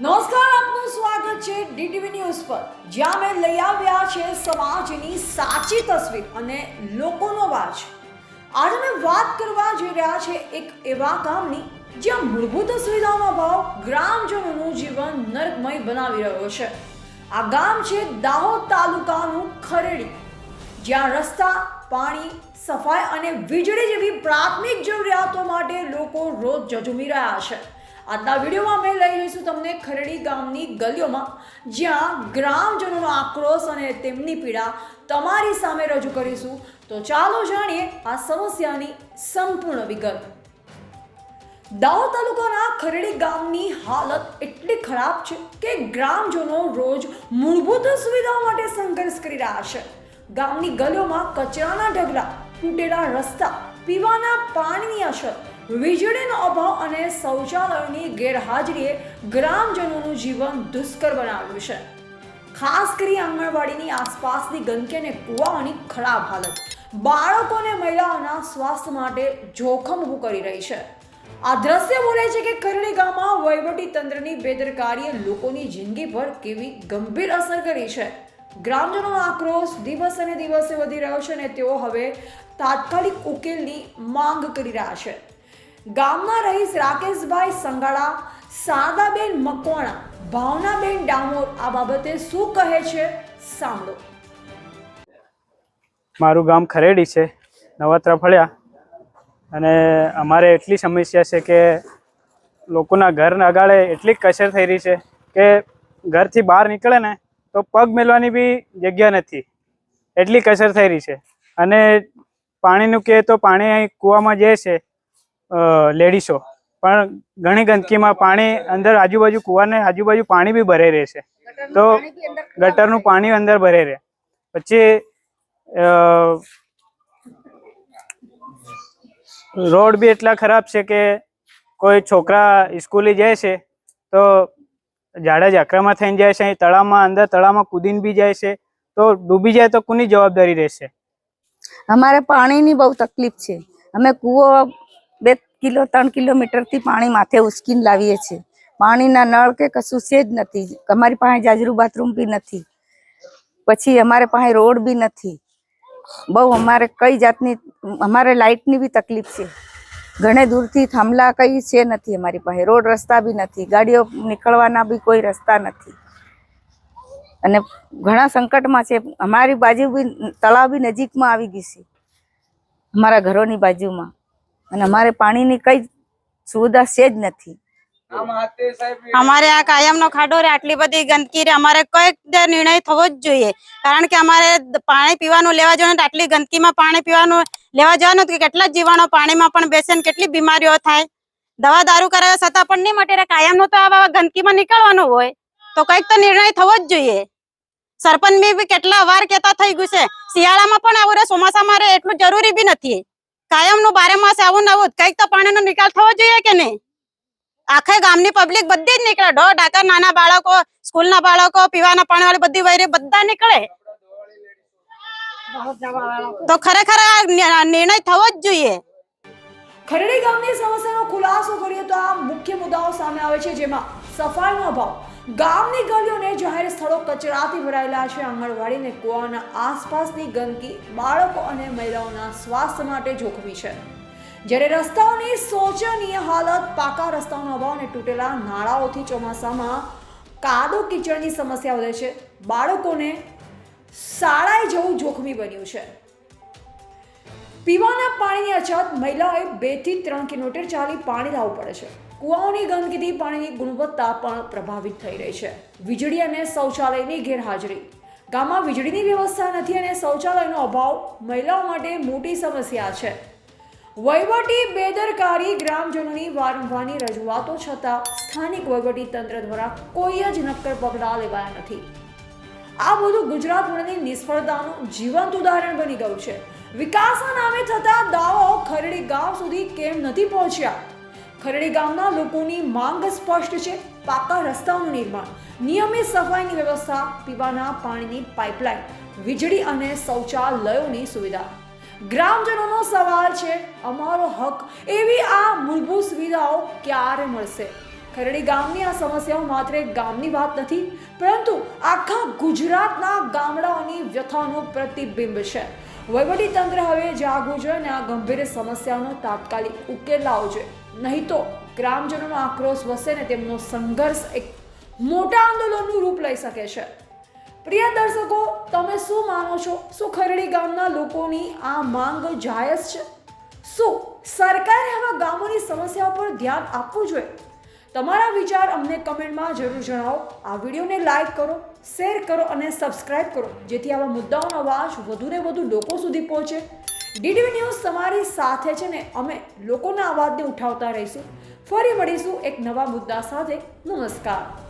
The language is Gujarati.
નમસ્કાર, આપનું સ્વાગત છે ડીટીવી ન્યૂઝ પર. જ્યાં મેં લઈ આવ્યા છે સમાજની સાચી તસવીર અને લોકોનો વાજ. આજે મેં વાત કરવા જઈ રહ્યા છે એક એવા ગામની, જ્યાં મૂળભૂત સુવિધાઓનો અભાવ ગ્રામજનોનું જીવન નર્કમય બનાવી રહ્યો છે. આ ગામ છે દાહોદ તાલુકાનું ખરેડી. જ્યાં રસ્તા, પાણી, સફાઈ અને વીજળી જેવી પ્રાથમિક જરૂરિયાતો માટે લોકો રોજ ઝઝુમી રહ્યા છે. આજના વિડીયોમાં અમે લઈ જઈશું તમને ખરડી ગામની ગલીઓમાં, જ્યાં ગ્રામજનોનો આક્રોશ અને તેમની પીડા તમારી સામે રજૂ કરીશું. તો ચાલો જાણીએ આ સમસ્યાની સંપૂર્ણ વિગત. દાહોદ તાલુકાના ખરડી ગામની હાલત એટલી ખરાબ છે કે ગ્રામજનો રોજ મૂળભૂત સુવિધાઓ માટે સંઘર્ષ કરી રહ્યા છે. ગામની ગલીઓમાં કચરાના ઢગલા, તૂટેલા રસ્તા, પીવાના પાણીની અછત વીજળીનો અભાવ અને શૌચાલયની ગેરહાજરીએ ગ્રામજનોનું જીવન દુષ્કર બનાવ્યું છે. ખાસ કરી આંગણવાડીની આસપાસની ગંદકી અને કૂવાઓની ખરાબ હાલત. બાળકો અને મહિલાઓના સ્વાસ્થ્ય માટે જોખમ ઊભું કરી રહી છે. આ દ્રશ્ય બોલે છે કે કરડી ગામમાં વહીવટી તંત્રની બેદરકારીએ લોકોની જિંદગી પર કેવી ગંભીર અસર કરી છે. ગ્રામજનોનો આક્રોશ દિવસ અને દિવસે વધી રહ્યો છે અને તેઓ હવે તાત્કાલિક ઉકેલની માંગ કરી રહ્યા છે. ગામના રહીશ રાકેશભાઈ સંગાળા શારદાબેન મકવાણા, ભાવનાબેન ડામોર આ બાબતે શું કહે છે સાંભળો. મારું ગામ ખરેડી છે, નવત્રા ફળ્યા. અને અમારે એટલી સમસ્યા છે કે લોકોના ઘર અગાડે એટલી કસર થઈ રહી છે કે ઘરથી બહાર નીકળે ને તો પગ મેલવાની બી જગ્યા નથી. એટલી કસર થઈ રહી છે. અને પાણીનું કહે તો પાણી કૂવામાં જાય છે લેડીસો. પણ ઘણી ગંદકીમાં પાણી અંદર આજુબાજુ કૂવાને આજુબાજુ પાણી બી ભરાઈ રહે છે. તો ગટરનું પાણી અંદર ભરાઈ રહે. પછી રોડ બી એટલા ખરાબ છે કે કોઈ છોકરા સ્કૂલે જાય છે, તો ઝાડા ઝાકરામાં થઈને જાય છે, અહીં તળાવમાં, અંદર તળાવમાં કૂદીને બી જાય છે, તો ડૂબી જાય તો કોની જવાબદારી રહેશે? અમારે પાણીની બહુ તકલીફ છે. અમે કૂવો બે કિલો, ત્રણ કિલોમીટરથી પાણી માથે ઉચકીને લાવીએ છીએ. પાણીના નળ કે કશું છે જ નથી. અમારી પાસે જાજરું બાથરૂમ બી નથી. પછી અમારે પાસે રોડ બી નથી. બહુ અમારે કઈ જાતની, અમારે લાઇટની બી તકલીફ છે. ઘણે દૂરથી થાંભલા કઈ છે નથી અમારી પાસે. રોડ રસ્તા બી નથી. ગાડીઓ નીકળવાના બી કોઈ રસ્તા નથી. અને ઘણા સંકટમાં છે. અમારી બાજુ બી, તળાવ બી નજીકમાં આવી ગઈ છે. અમારા ઘરોની બાજુમાં. અને અમારે પાણીની કઈ સુવિધા છે જ નથી. અમારે આ કાયમનો ખાડો રે આટલી બધી ગંદકી રે અમારે કંઈક નિર્ણય થવો જ જોઈએ. કારણ કે અમારે પાણી પીવાનું લેવા જવાનું આટલી ગંદકીમાં પાણી પીવાનું લેવા જવાનું તો કેટલા જીવાણો પાણીમાં પણ બેસે ને કેટલી બીમારીઓ થાય. દવા દારૂ કરાવ્યા છતાં પણ નહીં મટે કાયમનું તો આવા ગંદકીમાં નીકળવાનું હોય. તો કંઈક તો નિર્ણય થવો જ જોઈએ. સરપંચ બી કેટલા વાર કેતા થઈ ગયું છે, શિયાળામાં પણ આવું રે ચોમાસામાં રે એટલું જરૂરી બી નથી. કાયમનું બારે માસ આવું ને આવો, કંઈક તો પાણીનો નિકાલ થવો જોઈએ કે નહીં? આખે ગામની પબ્લિક બધી જ નીકળે. ઢો ઢાકર, નાના બાળકો, સ્કૂલના બાળકો, પીવાના પાણી વાળી બધી વૈરી બધા નીકળે. તો ખરેખર આ નિર્ણય થવો જ જોઈએ. ખરડી ગામની સમસ્યાનો ખુલાસો કરીએ તો આ મુખ્ય મુદ્દાઓ સામે આવે છે, જેમાં સફાઈનો અભાવ. ગામની ગલીઓને જાહેર સ્થળો કચરાથી ભરાયેલા છે. આંગણવાડી અને કુવાના આસપાસની ગંદકી બાળકો અને મહિલાઓના સ્વાસ્થ્ય માટે જોખમી છે. જ્યારે રસ્તાઓની શોચનીય હાલત પાકા રસ્તાઓનો અભાવ અને તૂટેલા નાળાઓથી ચોમાસામાં કાદો કીચડની સમસ્યા વધે છે. બાળકોને શાળાએ જવું જોખમી બન્યું છે. પીવાના પાણીની અછત મહિલાઓએ બેથી ત્રણ કિલોમીટર ચાલી પાણી લાવવું પડે છે. કુવાઓની ગંદકીથી પાણીની ગુણવત્તા પણ પ્રભાવિત થઈ રહી છે. વીજળી અને શૌચાલયની ગેરહાજરી. ગામમાં વીજળીની વ્યવસ્થા નથી અને શૌચાલયનો અભાવ મહિલાઓ માટે મોટી સમસ્યા છે. વહીવટી બેદરકારી ગ્રામજનોની વારંવારની રજૂઆતો છતાં સ્થાનિક વહીવટી તંત્ર દ્વારા કોઈ જ નક્કર પગલાં લેવાયા નથી. આ બધું ગુજરાત બોર્ડની નિષ્ફળતાનું જીવંત ઉદાહરણ બની ગયું છે. વિકાસના નામે થતા દાવાઓ ખરડી ગામ સુધી કેમ નથી પહોંચ્યા? ખરડી ગામના લોકોની માંગ સ્પષ્ટ છે. પાકા રસ્તાઓનું નિર્માણ. નિયમિત સફાઈની વ્યવસ્થા, પીવાના પાણીની પાઇપલાઇન, વીજળી અને શૌચાલયોની સુવિધા. ગ્રામજનોનો સવાલ છે, અમારો હક. એવી આ મૂળભૂત સુવિધાઓ ક્યારે મળશે? ખરડી ગામની આ સમસ્યાઓ માત્ર એક ગામની વાત નથી, પરંતુ આખા ગુજરાતના ગામડાઓની વ્યથાનું પ્રતિબિંબ છે. વહીવટી તંત્ર હવે જાગવું જોઈએ અને આ ગંભીર સમસ્યાનો તાત્કાલિક ઉકેલ લાવવો જોઈએ. નહીં તો ગ્રામજનોનો આક્રોશ વસે ને તેમનો સંઘર્ષ એક મોટા આંદોલનનું રૂપ લઈ શકે છે. પ્રિય દર્શકો, તમે શું માનો છો? શું ખરડી ગામના લોકોની આ માંગ જાયજ છે? શું સરકારે આવા ગામોની સમસ્યાઓ પર ધ્યાન આપવું જોઈએ? તમારા વિચાર અમને કમેન્ટમાં જરૂર જણાવો. આ વિડીયોને લાઈક કરો, શેર કરો અને સબસ્ક્રાઇબ કરો, જેથી આવા મુદ્દાઓનો અવાજ વધુને વધુ લોકો સુધી પહોંચે. ડીડીવી ન્યૂઝ તમારી સાથે છે ને અમે લોકોના અવાજને ઉઠાવતા રહીશું. ફરી મળીશું એક નવા મુદ્દા સાથે. નમસ્કાર.